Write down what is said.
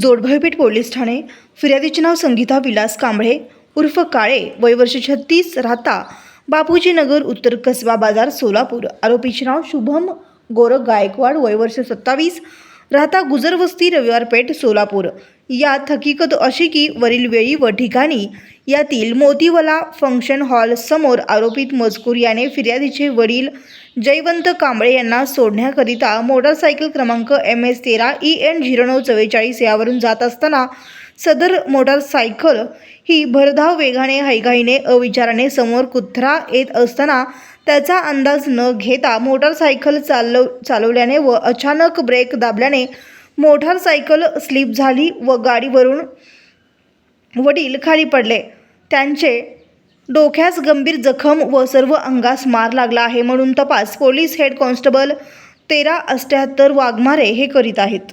जोडभयपेठ police ठाणे. फिर्यादीचे नाव संगीता विलास कांबळे उर्फ काळे वयवर्ष छत्तीस राहता बापूजी नगर उत्तर कसबा बाजार सोलापूर. आरोपीचे नाव शुभम गोरख गायकवाड वयवर्ष सत्तावीस राहता गुजरवस्ती रविवार पेठ सोलापूर. यात हकीकत अशी की वरील वेळी व ठिकाणी. यातील मोतीवाला फंक्शन हॉल समोर आरोपित मजकूर याने फिर्यादीचे वडील जयवंत कांबळे यांना सोडण्याकरिता मोटारसायकल क्रमांक एम एस तेरा ई एन झिरो नऊ चव्वेचाळीस यावरून जात असताना सदर मोटारसायकल ही भरधाव वेगाने हैघाईने अविचाराने समोर कुत्रा येत असताना त्याचा अंदाज न घेता मोटारसायकल चालव चालवल्याने व अचानक ब्रेक दाबल्याने मोटारसायकल स्लिप झाली व गाडीवरून वडील खाली पडले. त्यांचे डोक्यास गंभीर जखम व सर्व अंगास मार लागला आहे म्हणून तपास पोलीस हेड कॉन्स्टेबल तेरा अष्ट्याहत्तर वाघमारे हे करीत आहेत.